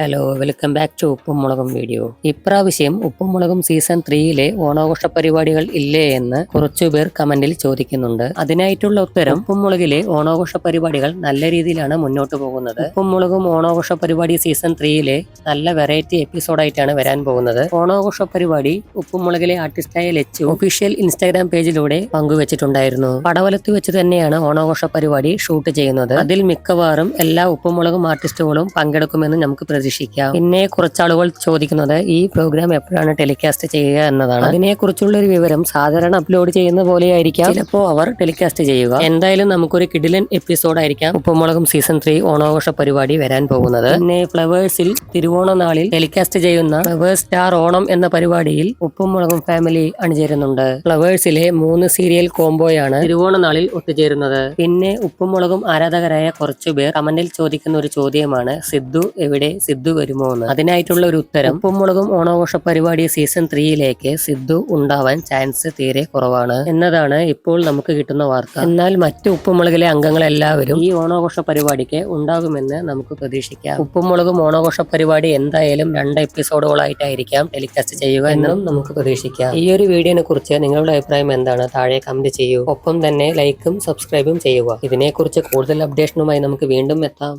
Hello welcome back to ഉപ്പും മുളകും video ഇപ്രാവശ്യം ഉപ്പും മുളകും സീസൺ ത്രീയിലെ ഓണാഘോഷ പരിപാടികൾ ഇല്ലേ എന്ന് കുറച്ചുപേർ കമന്റിൽ ചോദിക്കുന്നുണ്ട്. അതിനായിട്ടുള്ള ഉത്തരം ഉപ്പും മുളകിലെ ഓണാഘോഷ പരിപാടികൾ നല്ല രീതിയിലാണ് മുന്നോട്ട് പോകുന്നത്. ഉപ്പും മുളകും ഓണാഘോഷ പരിപാടി സീസൺ ത്രീയിലെ നല്ല വെറൈറ്റി എപ്പിസോഡായിട്ടാണ് വരാൻ പോകുന്നത്. ഓണാഘോഷ പരിപാടി ഉപ്പും മുളകിലെ ആർട്ടിസ്റ്റായ ലച്ചു ഒഫീഷ്യൽ ഇൻസ്റ്റാഗ്രാം പേജിലൂടെ പങ്കുവച്ചിട്ടുണ്ടായിരുന്നു. പടവലത്ത് വെച്ച് തന്നെയാണ് ഓണാഘോഷ പരിപാടി ഷൂട്ട് ചെയ്യുന്നത്. അതിൽ മിക്കവാറും എല്ലാ ഉപ്പുമുളകും ആർട്ടിസ്റ്റുകളും പങ്കെടുക്കുമെന്ന് നമുക്ക് പ്രതീക്ഷിക്കാം പിന്നെ കുറച്ചാളുകൾ ചോദിക്കുന്നത് ഈ പ്രോഗ്രാം എപ്പോഴാണ് ടെലികാസ്റ്റ് ചെയ്യുക എന്നതാണ്. അതിനെ കുറിച്ചുള്ള ഒരു വിവരം സാധാരണ അപ്ലോഡ് ചെയ്യുന്ന പോലെയായിരിക്കാം. ചിലപ്പോ അവർ ടെലികാസ്റ്റ് ചെയ്യുക. എന്തായാലും നമുക്കൊരു കിഡിലൻ എപ്പിസോഡ് ആയിരിക്കാം. ഉപ്പുമുളകും സീസൺ ത്രീ ഓണാഘോഷ പരിപാടി വരാൻ പോകുന്നത്. പിന്നെ ഫ്ലവേഴ്സിൽ തിരുവോണ നാളിൽ ടെലികാസ്റ്റ് ചെയ്യുന്ന ഫ്ലവേഴ്സ് സ്റ്റാർ ഓണം എന്ന പരിപാടിയിൽ ഉപ്പും മുളകും ഫാമിലി അണിചേരുന്നുണ്ട്. ഫ്ലവേഴ്സിലെ മൂന്ന് സീരിയൽ കോംബോയാണ് തിരുവോണ നാളിൽ ഒത്തുചേരുന്നത്. പിന്നെ ഉപ്പും മുളകും ആരാധകരായ കുറച്ചുപേർ കമന്റിൽ ചോദിക്കുന്ന ഒരു ചോദ്യമാണ് സിദ്ധു എവിടെ? സിദ്ധു വരുമോ എന്ന്. അതിനായിട്ടുള്ള ഒരു ഉത്തരം ഉപ്പും മുളകും ഓണാഘോഷ പരിപാടി സീസൺ ത്രീയിലേക്ക് സിദ്ധു ഉണ്ടാവാൻ ചാൻസ് തീരെ കുറവാണ് എന്നതാണ് ഇപ്പോൾ നമുക്ക് കിട്ടുന്ന വാർത്ത. എന്നാൽ മറ്റു ഉപ്പുമുളകിലെ അംഗങ്ങളെല്ലാവരും ഈ ഓണാഘോഷ പരിപാടിക്ക് ഉണ്ടാകുമെന്ന് നമുക്ക് പ്രതീക്ഷിക്കാം. ഉപ്പുമുളകും ഓണാഘോഷ പരിപാടി എന്തായാലും രണ്ട് എപ്പിസോഡുകളായിട്ടായിരിക്കാം ടെലികാസ്റ്റ് ചെയ്യുക എന്നും നമുക്ക് പ്രതീക്ഷിക്കാം. ഈ ഒരു വീഡിയോനെ കുറിച്ച് നിങ്ങളുടെ അഭിപ്രായം എന്താണ്? താഴെ കമന്റ് ചെയ്യൂ. ഒപ്പം തന്നെ ലൈക്കും സബ്സ്ക്രൈബും ചെയ്യുക. ഇതിനെക്കുറിച്ച് കൂടുതൽ അപ്ഡേഷനുമായി നമുക്ക് വീണ്ടും എത്താം.